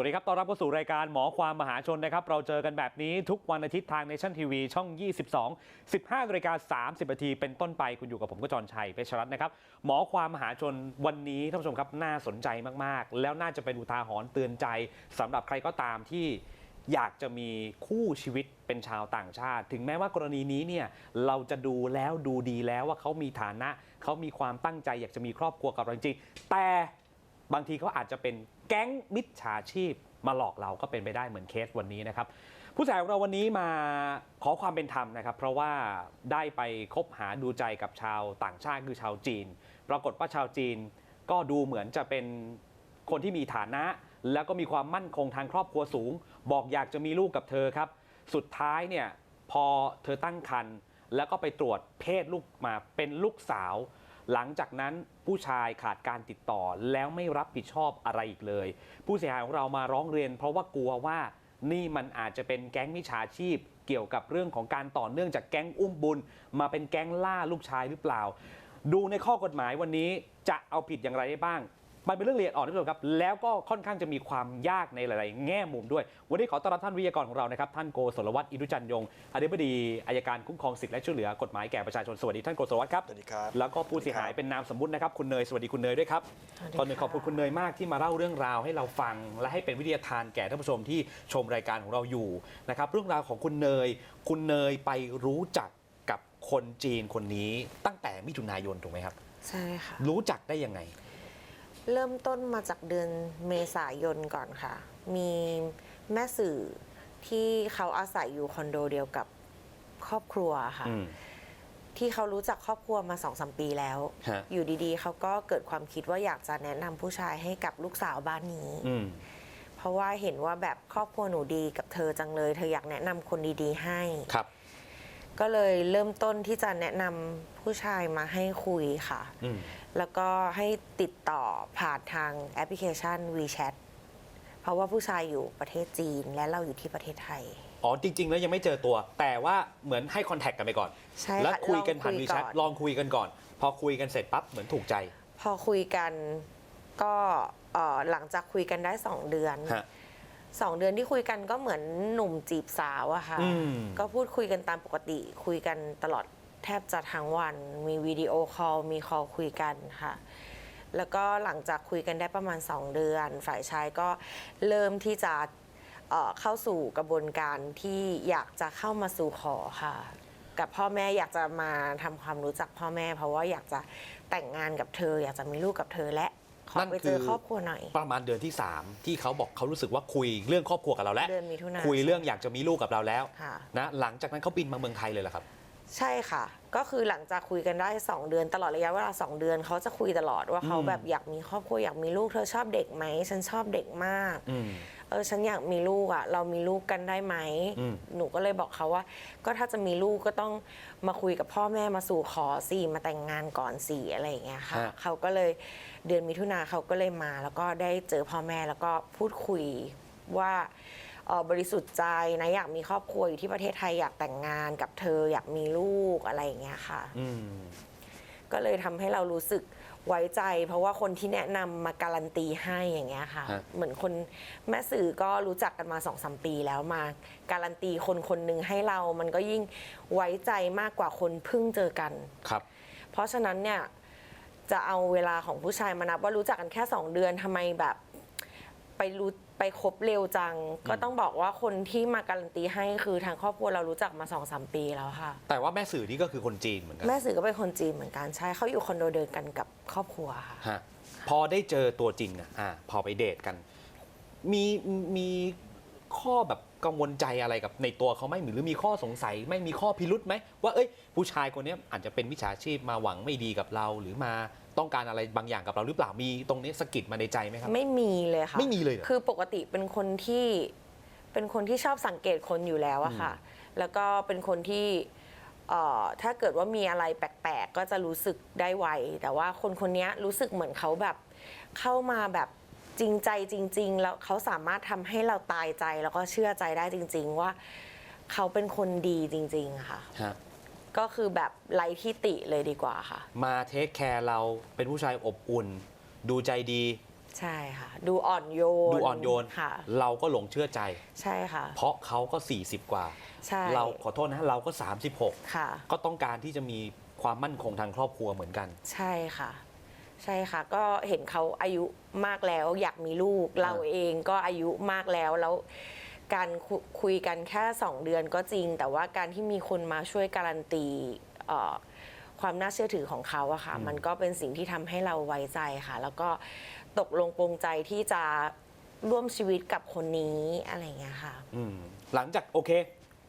วัสดีครับ ต้อนรับเข้าสู่รายการหมอความมหาชนนะครับ เราเจอกันแบบนี้ทุกวันอาทิตย์ทาง Nation TV ช่อง 22 15นาฬิกา30นาทีเป็นต้นไปคุณอยู่กับผมก็จรชัยเพชรัตน์นะครับ หมอความมหาชนวันนี้ท่านผู้ชมครับน่าสนใจมากๆ แล้วน่าจะเป็นอุทาหรณ์เตือนใจสำหรับใครก็ตามที่อยากจะมีคู่ชีวิตเป็นชาวต่างชาติ ถึงแม้ว่ากรณีนี้เนี่ยเราจะดูแล้วดูดีแล้วว่าเขามีฐานะเขามีความตั้งใจ อยากจะมีครอบครัวกับเราจริงแต่บางทีเขาอาจจะเป็น แก๊งมิจฉาชีพมาหลอกเราก็เป็นไปได้เหมือนเคสวันนี้นะครับ ผู้ชายของเราวันนี้มาขอความเป็นธรรมนะครับ เพราะว่าได้ไปคบหาดูใจกับชาวต่างชาติคือชาวจีน ปรากฏว่าชาวจีนก็ดูเหมือนจะเป็นคนที่มีฐานะ แล้วก็มีความมั่นคงทางครอบครัวสูง บอกอยากจะมีลูกกับเธอครับ สุดท้ายเนี่ยพอเธอตั้งครรภ์แล้วก็ไปตรวจเพศลูกมาเป็นลูกสาว หลังจากนั้นผู้ชายขาดการติดต่อแล้วไม่รับผิดชอบอะไรอีกเลย ผู้เสียหายของเรามาร้องเรียน เพราะว่ากลัวว่านี่มันอาจจะเป็นแก๊งมิจฉาชีพ เกี่ยวกับเรื่องของการต่อเนื่องจากแก๊งอุ้มบุญ มาเป็นแก๊งล่าลูกชายหรือเปล่า ดูในข้อกฎหมายวันนี้จะเอาผิดอย่างไรได้บ้าง มันเป็นเรื่องละเอียดอ่อนที่สุดครับ แล้วก็ค่อนข้างจะมีความยากในหลาย ๆ แง่มุมด้วย วันนี้ขอต้อนรับท่านวิทยากรของเรานะครับ ท่านโกศลวัฒน์อินุจันยง อธิบดีอายการคุ้มครองสิทธิและช่วยเหลือกฎหมายแก่ประชาชน สวัสดีท่านโกศลวัฒน์ครับ สวัสดีครับ แล้วก็ผู้เสียหายเป็นนามสมมุตินะครับ คุณเนย สวัสดีคุณเนยด้วยครับสวัสดีก่อนหนึ่งขค่ะอบคุณคุณเนยมากที่มาเล่าเรื่องราวให้เราฟัง และให้เป็นวิทยาทานแก่ท่านผู้ชมที่ชมรายการของเราอยู่นะครับ เรื่องราวของคุณเนย คุณเนยไปรู้จักกับคนจีนคนนี้ตั้งแต่มิถุนายนถูกไหมครับ ใช่ค่ะ รู้จักได้ยังไง เริ่มต้นมาจากเดือนเมษายนก่อนค่ะ มีแม่สื่อที่เขาอาศัยอยู่คอนโดเดียวกับครอบครัวค่ะ อืม ที่เขารู้จักครอบครัวมาสองสมปีแล้ว ฮะ อยู่ดีๆ เขาก็เกิดความคิดว่าอยากจะแนะนำผู้ชายให้กับลูกสาวบ้านนี้ อืม เพราะว่าเห็นว่าแบบครอบครัวหนูดีกับเธอจังเลย เธออยากแนะนำคนดีๆ ให้ ครับ ก็เลยเริ่มต้นที่จะแนะนำผู้ชายมาให้คุยค่ะ อืม แล้วก็ให้ติดต่อผ่านทางแอปพลิเคชัน WeChat เพราะว่าผู้ชายอยู่ประเทศจีนและเราอยู่ที่ประเทศไทย อ๋อจริง ๆ แล้วยังไม่เจอตัว แต่ว่าเหมือนให้คอนแทคกันไปก่อน ใช่แล้วค่ะคุยกันผ่านลองวีคุยแชทก่อนลองคุยกันก่อน พอคุยกันเสร็จปั๊บเหมือนถูกใจ พอคุยกันก็เอ่อหลังจากคุยกันได้2เดือน ฮะ สองเดือนที่คุยกันก็เหมือนหนุ่มจีบสาวอะค่ะ อืม ก็พูดคุยกันตามปกติ คุยกันตลอดแท บจะทั้งวัน มีวิดีโอคอลมีคอลคุยกันค่ะ แล้วก็หลังจากคุยกันได้ประมาณ 2 เดือน ฝ่ายชายก็เริ่มที่จะเอ่อเข้าสู่กระบวนการที่อยากจะเข้ามาสู่ขอค่ะ กับพ่อแม่อยากจะมาทำความรู้จักพ่อแม่ เพราะว่าอยากจะแต่งงานกับเธอ อยากจะมีลูกกับเธอและขอนั่นไปคือเจอครอบครัวหน่อย ประมาณเดือนที่ 3 ที่เขาบอกเขารู้สึกว่าคุยเรื่องครอบครัวกับเราแล้วเดือนมิถุนาคุยเรื่องอยากจะมีลูกกับเราแล้วค่ะ นะหลังจากนั้นเขาบินมาเมืองไทยเลยเหรอครับ ใช่ค่ะ ก็คือหลังจากคุยกันได้ 2 เดือนตลอดระยะเวลา 2 เดือนเขาจะคุยตลอดว่าเขาอืมแบบอยากมีครอบครัวอยากมีลูกเธอชอบเด็กไหมฉันชอบเด็กมากอืมเออฉันอยากมีลูกอะ เรามีลูกกันได้ไหมอืมหนูก็เลยบอกเขาว่า ก็ถ้าจะมีลูกก็ต้องมาคุยกับพ่อแม่มาสู่ขอสิมาแต่งงานก่อนสิอะไรอย่างเงี้ยค่ะ ฮะ เขาก็เลยเดือนมิถุนาเขาก็เลยมา แล้วก็ได้เจอพ่อแม่แล้วก็พูดคุยว่า เอ่อบริสุทธิ์ใจนะอยากมีครอบครัวอยู่ที่ประเทศไทยอยากแต่งงานกับเธออยากมีลูกอะไรอย่างเงี้ยค่ะ อืม ก็เลยทำให้เรารู้สึกไว้ใจ เพราะว่าคนที่แนะนำมาการันตีให้อย่างเงี้ยค่ะ ฮะ เหมือนคนแม่สื่อก็รู้จักกันมาสองสมปีแล้วมาการันตีคนคนหนึ่งให้เรา มันก็ยิ่งไว้ใจมากกว่าคนเพิ่งเจอกัน ครับ เพราะฉะนั้นเนี่ยจะเอาเวลาของผู้ชายมานับว่ารู้จักกันแค่สองเดือนทำไมแบบ ไปรู้ไปคบเร็วจัง ก็ต้องบอกว่าคนที่มาการันตีให้คือทางครอบครัวเรารู้จักมาสองสามปีแล้วค่ะ แต่ว่าแม่สื่อนี่ก็คือคนจีนเหมือนกันแม่สื่อก็เป็นคนจีนเหมือนกันใช่เขาอยู่คอนโดเดินกันกับครอบครัวค่ะฮะพอได้เจอตัวจริงอะอ่าพอไปเดทกัน มีมีข้อแบบ กังวลใจอะไรกับในตัวเขาไหมหรือมีข้อสงสัยไหม่มีข้อพิรุษไหมว่าเอ้ย ผู้ชายคนเนี้ยอาจจะเป็นมิจฉาชีพมาหวังไม่ดีกับเรา หรือมาต้องการอะไรบางอย่างกับเราหรือเปล่ามีตรงนี้สะกิดมาในใจไหมครับ ไม่มีเลยค่ะ ไม่มีเลยเหรอ คือปกติเป็นคนที่เป็นคนที่ชอบสังเกตคนอยู่แล้วอะค่ะ แล้วก็เป็นคนที่เอ่อถ้าเกิดว่ามีอะไรแปลกๆ ก็จะรู้สึกได้ไว แต่ว่าคนคนนี้รู้สึกเหมือนเขาแบบเข้ามาแบบ จริงใจจริง ๆ แล้วเขาสามารถทำให้เราตายใจแล้วก็เชื่อใจได้จริง ๆ ว่า เขาเป็นคนดีจริงๆอะค่ะ ฮะก็คือแบบไร้ที่ติเลยดีกว่าค่ะ มาเทคแคร์เราเป็นผู้ชายอบอุ่น ดูใจดี ใช่ค่ะ ดูอ่อนโยนดูอ่อนโยน ค่ะ เราก็หลงเชื่อใจ ใช่ค่ะ เพราะเขาก็ 40 กว่า ใช่ เราขอโทษนะเราก็ 36 ค่ะ ก็ต้องการที่จะมีความมั่นคงทางครอบครัวเหมือนกัน ใช่ค่ะ ใช่ค่ะ ก็เห็นเขาอายุมากแล้ว อยากมีลูกเราเองก็อายุมากแล้วแล้ว การคุคุยกันแค่2เดือนก็จริง แต่ว่าการที่มีคนมาช่วยการันตีเอ่อความน่าเชื่อถือของเขาอะค่ะอืมมันก็เป็นสิ่งที่ทำให้เราไว้ใจค่ะ แล้วก็ตกลงปรงใจที่จะร่วมชีวิตกับคนนี้อะไรอย่างเงี้ยค่ะ อืมหลังจากโอเค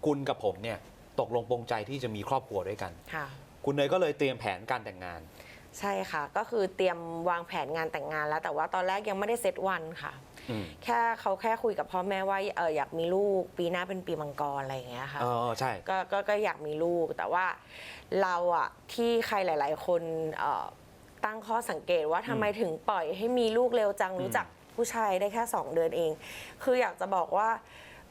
คุณกับผมเนี่ย ตกลงปรงใจที่จะมีครอบครัวด้วยกัน ค่ะ คุณเนยก็เลยเตรียมแผนการแต่งงาน ใช่ค่ะ ก็คือเตรียมวางแผนงานแต่งงานแล้ว แต่ว่าตอนแรกยังไม่ได้เซตวันค่ะ อืมแค่เขาแค่คุยกับพ่อแม่ว่าเอออยากมีลูกปีหน้าเป็นปีมังกรอะไรอย่างเงี้ยค่ะเออใช่ ก็ก็ก็อยากมีลูกแต่ว่าเราอะที่ใครหลาย ๆ คนเอ่อตั้งข้อสังเกตว่าทำไมถึงปล่อยให้มีลูกเร็วจังอืมรู้จักผู้ชายได้แค่ 2 เดือนเอง คืออยากจะบอกว่า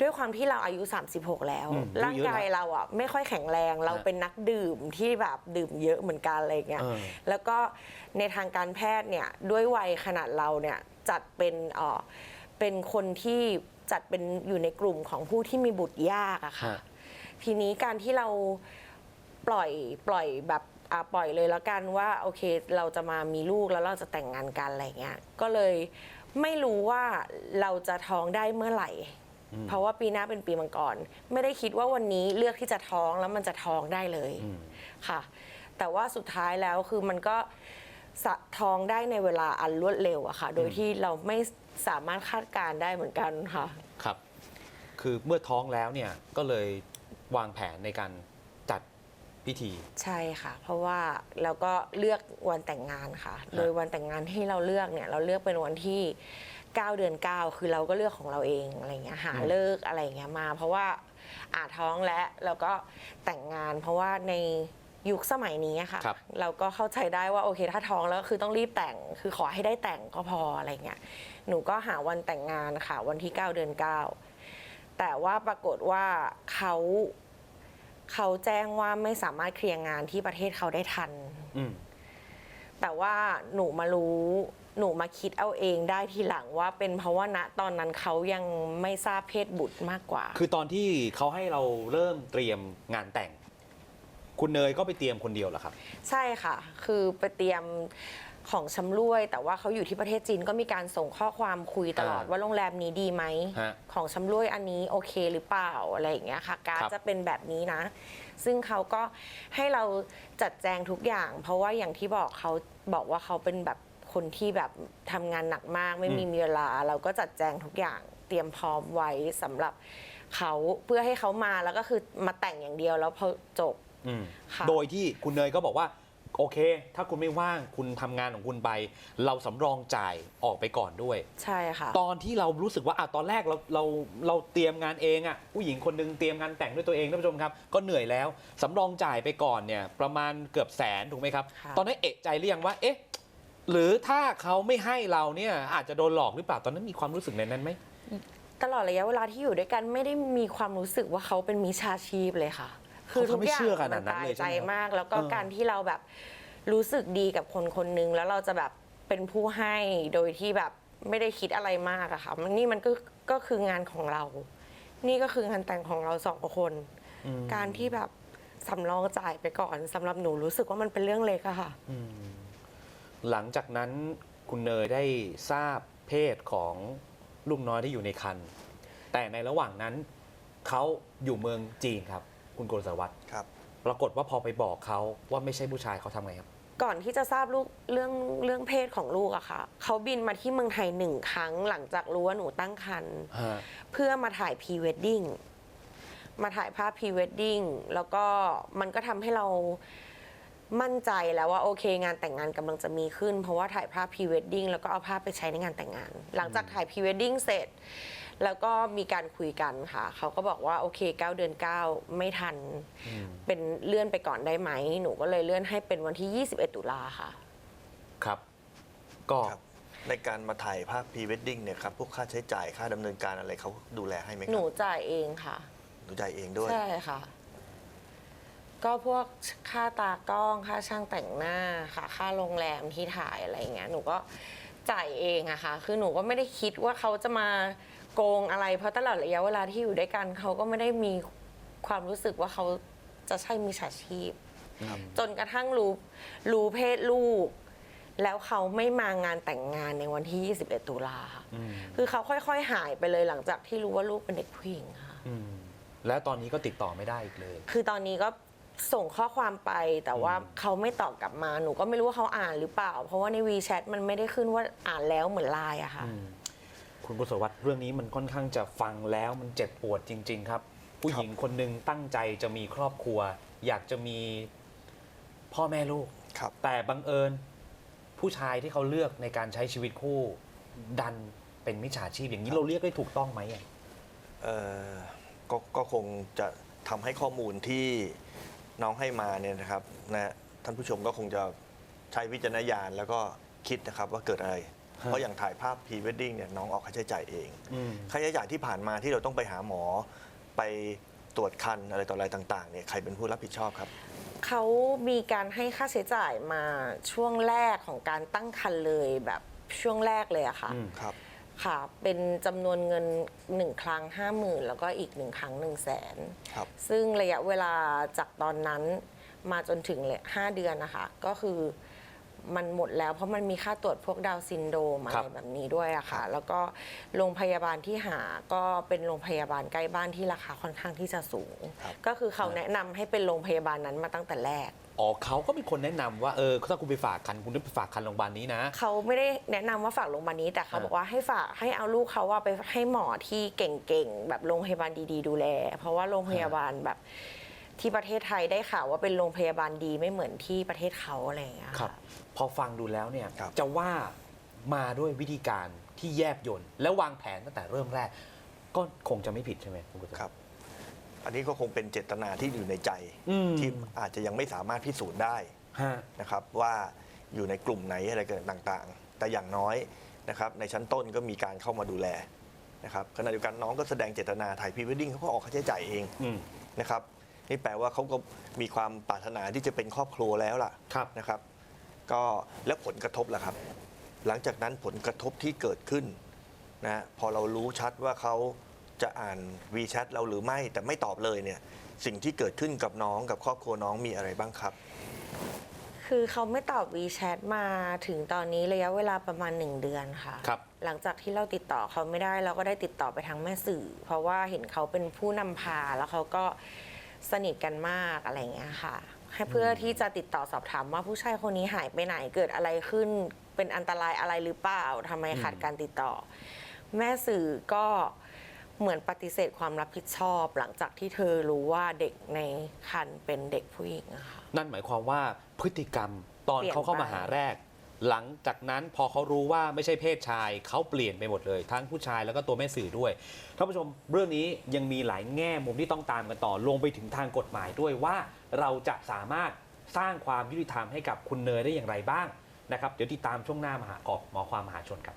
ด้วยความที่เราอายุ 36 แล้ว อืมร่างกายเราอะไม่ค่อยแข็งแรงเราฮะเป็นนักดื่มที่แบบดื่มเยอะเหมือนกันอะไรอย่างเงี้ยเออ แล้วก็ในทางการแพทย์เนี่ยด้วยวัยขนาดเราเนี่ยจัดเป็นเอ่อเป็นคนที่จัดเป็นอยู่ในกลุ่มของผู้ที่มีบุตรยากอะค่ะฮะทีนี้การที่เราปล่อยปล่อยแบบอะปล่อยเลยแล้วกันว่าโอเคเราจะมามีลูกแล้วเราจะแต่งงานกันอะไรเงี้ยก็เลยไม่รู้ว่าเราจะท้องได้เมื่อไหร่อืม เพราะว่าปีหน้าเป็นปีมังกรไม่ได้คิดว่าวันนี้เลือกที่จะท้องแล้วมันจะท้องได้เลยอืมค่ะ แต่ว่าสุดท้ายแล้วคือมันก็สะท้องได้ในเวลาอันรวดเร็วอะค่ะ โดยที่เราไม่สามารถคาดการณ์ได้เหมือนกันค่ะ ครับ คือเมื่อท้องแล้วเนี่ยก็เลยวางแผนในการจัดพิธี ใช่ค่ะ เพราะว่าเราก็เลือกวันแต่งงานค่ะ โดยวันแต่งงานที่เราเลือกเนี่ย เราเลือกเป็นวันที่ 9 เดือน 9 คือเราก็เลือกของเราเองอะไรเงี้ยหาอืมเลิกอะไรเงี้ยมา เพราะว่าอาท้องแล้วเราก็แต่งงาน เพราะว่าในยุคสมัยนี้อะค่ะ ครับ เราก็เข้าใจได้ว่าโอเคถ้าท้องแล้วคือต้องรีบแต่ง คือขอให้ได้แต่งก็พออะไรเงี้ยหนูก็หาวันแต่งงานค่ะ วันที่ 9 เดือน 9 แต่ว่าปรากฏว่าเขาเขาแจ้งว่าไม่สามารถเคลียร์งานที่ประเทศเขาได้ทัน อืม แต่ว่าหนูมารู้ หนูมาคิดเอาเองได้ทีหลังว่าเป็นเพราะว่าณตอนนั้นเขายังไม่ทราบเพศบุตรมากกว่า คือตอนที่เขาให้เราเริ่มเตรียมงานแต่ง คุณเนยก็ไปเตรียมคนเดียวเหรอครับ ใช่ค่ะ คือไปเตรียมของชำร่วย แต่ว่าเขาอยู่ที่ประเทศจีนก็มีการส่งข้อความคุยตลอดอ่าว่าโรงแรมนี้ดีไหม ฮะของชำร่วยอันนี้โอเคหรือเปล่าอะไรอย่างเงี้ยค่ะ การครับ จะเป็นแบบนี้นะ ซึ่งเขาก็ให้เราจัดแจงทุกอย่าง เพราะว่าอย่างที่บอกเขาบอกว่าเขาเป็นแบบ คนที่แบบทำงานหนักมากไม่มีเวลา เราก็จัดแจงทุกอย่างเตรียมพร้อมไว้สำหรับเขาเพื่อให้เขามาแล้วก็คือมาแต่งอย่างเดียวแล้วพอจบ อืมค่ะ โดยที่คุณเนยก็บอกว่า โอเค ถ้าคุณไม่ว่างคุณทำงานของคุณไป เราสำรองจ่ายออกไปก่อนด้วย ใช่ค่ะ ตอนที่เรารู้สึกว่าอะตอนแรกเราเราเราเตรียมงานเองอะผู้หญิงคนหนึงเตรียมงานแต่งด้วยตัวเองท่านผู้ชมครับ ก็เหนื่อยแล้วสำรองจ่ายไปก่อนเนี่ยประมาณเกือบแสนถูกไหมครับ ค่ะ ตอนนั้นเอะใจหรือยังว่า เอ๊ะ หรือถ้าเขาไม่ให้เราเนี่ยอาจจะโดนหลอกหรือเปล่าตอนนั้นมีความรู้สึกในนั้นไหมตลอดระยะเวลาที่อยู่ด้วยกันไม่ได้มีความรู้สึกว่าเขาเป็นมิจฉาชีพเลยค่ะ คือทุกอย่างเขาไม่เชื่อขนามัดนนั้นตายเลยใช่ใจไหมครับมาก แล้วก็เออการที่เราแบบรู้สึกดีกับคนคนหนึงแล้วเราจะแบบเป็นผู้ให้โดยที่แบบไม่ได้คิดอะไรมากอะค่ะมันนี่มันก็ก็คืองานของเรา นี่ก็คืองานแต่งของเราสองคนอืมการที่แบบสำรองจ่ายไปก่อนสำหรับหนูรู้สึกว่ามันเป็นเรื่องเล็กอะค่ะอืม หลังจากนั้นคุณเนยได้ทราบเพศของลูกน้อยที่อยู่ในคัน แต่ในระหว่างนั้นเขาอยู่เมืองจีนครับ คุณโกศวัตรครับ ปรากฏว่าพอไปบอกเขาว่าไม่ใช่ผู้ชายเขาทำไงครับ ก่อนที่จะทราบลูกเรื่องเรื่องเพศของลูกอะค่ะเขาบินมาที่เมืองไทยหนึ่งครั้ง หลังจากรู้ว่าหนูตั้งครรภ์เพื่อมาถ่ายพรีเวดดิ้งมาถ่ายภาพพรีเวดดิ้งแล้วก็มันก็ทำให้เรา มั่นใจแล้วว่าโอเค งานแต่งงานกำลังจะมีขึ้น เพราะว่าถ่ายภาพพรีเวดดิ้งแล้วก็เอาภาพไปใช้ในงานแต่งงาน หลังจากถ่ายพรีเวดดิ้งเสร็จ แล้วก็มีการคุยกันค่ะ เขาก็บอกว่าโอเค 9 เดือน 9 ไม่ทันอืมเป็นเลื่อนไปก่อนได้ไหม หนูก็เลยเลื่อนให้เป็นวันที่ 21 ตุลาค่ะ ครับ ก็ ครับในการมาถ่ายภาพพรีเวดดิ้งเนี่ยครับ พวกค่าใช้จ่ายค่าดำเนินการอะไรเขาดูแลให้ไหมคหรันูบจ่ายเองค่ะ หนูจ่ายเองด้วย ใช่ค่ะ ก็พวกค่าตากล้องค่าช่างแต่งหน้าค่ะ ค่าโรงแรมที่ถ่ายอะไรอย่างเงี้ยหนูก็จ่ายเองอะค่ะ คือหนูก็ไม่ได้คิดว่าเขาจะมาโกงอะไร เพราะตลอดระยะเวลาที่อยู่ด้วยกันเขาก็ไม่ได้มีความรู้สึกว่าเขาจะใช่มีฉาชีพจนกระทั่งรู้รู้เพศลูก แล้วเขาไม่มางานแต่งงานในวันที่ 21 ตุลาค่ะอืมคือเขาค่อย ๆ หายไปเลยหลังจากที่รู้ว่าลูกเป็นเด็กผู้หญิงค่ะ อืมแล้วตอนนี้ก็ติดต่อไม่ได้อีกเลย คือตอนนี้ก็ ส่งข้อความไปแต่ว่าอืมเขาไม่ตอบกลับมาหนูก็ไม่รู้ว่าเขาอ่านหรือเปล่า เพราะว่าในวีแชทมันไม่ได้ขึ้นว่าอ่านแล้วเหมือนไลน์อะค่ะ อืมคุณกุศลวัฒน์เรื่องนี้มันค่อนข้างจะฟังแล้วมันเจ็บปวดจริง ๆ ครับ ผู้หญิงคนหนึ่งตั้งใจจะมีครอบครัว อยากจะมีพ่อแม่ลูก ครับ แต่บังเอิญ ผู้ชายที่เขาเลือกในการใช้ชีวิตคู่ ดันเป็นมิจฉาชีพอย่างนี้เราเรียกได้ถูกต้องไหมอะ เอ่อก็ก็คงจะทำให้ข้อมูลที่ น้องให้มาเนี่ยนะครับนะท่านผู้ชมก็คงจะใช้วิจารณญาณแล้วก็คิดนะครับว่าเกิดอะไร เพราะอย่างถ่ายภาพพรีเวดดิ้งเนี่ยน้องออกค่าใช้จ่ายเองอืมค่าใช้จ่ายที่ผ่านมาที่เราต้องไปหาหมอไปตรวจคันอะไรต่ออะไรต่างๆเนี่ยใครเป็นผู้รับผิดชอบครับเขามีการให้ค่าใช้จ่ายมาช่วงแรกของการตั้งครรภ์เลยแบบช่วงแรกเลยอะค่ะอืมครับ ค่ะ เป็นจำนวนเงินหนึ่งครั้งห้าหมื่นแล้วก็อีกหนึ่งครั้งหนึ่งแสนครับ ซึ่งระยะเวลาจากตอนนั้นมาจนถึงเลยห้าเดือนนะคะ ก็คือมันหมดแล้วเพราะมันมีค่าตรวจพวกดาวน์ซินโดรมอะครัไรบแบบนี้ด้วยอะค่ะ แล้วก็โรงพยาบาลที่หาก็เป็นโรงพยาบาลใกล้บ้านที่ราคาค่อนข้างที่จะสูง ครับ ก็คือเขาแนะนำให้เป็นโรงพยาบาลนั้นมาตั้งแต่แรก อ๋อเขาก็เป็นคนแนะนำว่าเออถ้าคุณไปฝากคันคุณต้องไปฝากคันโรงพยาบาลนี้นะ เขาไม่ได้แนะนำว่าฝากโรงพยาบาลนี้ แต่เขาอ่า บอกว่าให้ฝากให้เอาลูกเขาว่าไปให้หมอที่เก่งๆแบบโรงพยาบาลดีๆ ดูแล เพราะว่าโรงพยาบาลแบบที่ประเทศไทยได้ข่าวว่าเป็นโรงพยาบาลดีไม่เหมือนที่ประเทศเขาอะไรอย่างเงี้ยครับค่ะพอฟังดูแล้วเนี่ยครับ จะว่ามาด้วยวิธีการที่แยบยนต์และวางแผนตั้งแต่เริ่มแรก ก็คงจะไม่ผิดใช่ไหมคุณกุศล ครับ อันนี้ก็คงเป็นเจตนาที่อยู่ในใจอืม ที่อาจจะยังไม่สามารถพิสูจน์ได้ฮะ นะครับว่าอยู่ในกลุ่มไหนอะไรกันต่างๆ แต่อย่างน้อยนะครับในชั้นต้นก็มีการเข้ามาดูแลนะครับขณะเดียวกันน้องก็แสดงเจตนาถ่ายพรีเวดดิ้งเขาก็ออกค่าใช้จ่ายเองอืม นะครับนี่แปลว่าเขาก็มีความปรารถนาที่จะเป็นครอบครัวแล้วล่ะ ครับ นะครับก็แล้วผลกระทบล่ะครับ หลังจากนั้นผลกระทบที่เกิดขึ้นนะพอเรารู้ชัดว่าเขา จะอ่าน WeChat เราหรือไม่แต่ไม่ตอบเลยเนี่ย สิ่งที่เกิดขึ้นกับน้องกับครอบครัวน้องมีอะไรบ้างครับ คือเขาไม่ตอบ WeChat มาถึงตอนนี้ระยะเวลาประมาณ 1 เดือนค่ะ ครับ หลังจากที่เราติดต่อเขาไม่ได้เราก็ได้ติดต่อไปทางแม่สื่อ เพราะว่าเห็นเขาเป็นผู้นำพาแล้วเขาก็สนิทกันมากอะไรอย่างเงี้ยค่ะ ให้เพื่อที่จะติดต่อสอบถามว่าผู้ชายคนนี้หายไปไหนเกิดอะไรขึ้น เป็นอันตรายอะไรหรือเปล่าทำไมขาดการติดต่อ แม่สื่อก็ เหมือนปฏิเสธความรับผิดชอบ หลังจากที่เธอรู้ว่าเด็กในคันเป็นเด็กผู้หญิงอะค่ะ นั่นหมายความว่าพฤติกรรมตอนเปลี่ยนเขาเข้ามาไป หาแรก หลังจากนั้นพอเขารู้ว่าไม่ใช่เพศชายเขาเปลี่ยนไปหมดเลย ทั้งผู้ชายแล้วก็ตัวแม่สื่อด้วยท่านผู้ชมเรื่องนี้ยังมีหลายแง่มุมที่ต้องตามกันต่อลงไปถึงทางกฎหมายด้วยว่าเราจะสามารถสร้างความยุติธรรมให้กับคุณเนยได้อย่างไรบ้างนะครับเดี๋ยวติดตามช่วงหน้ามหากอบหมอความมหาชนครับ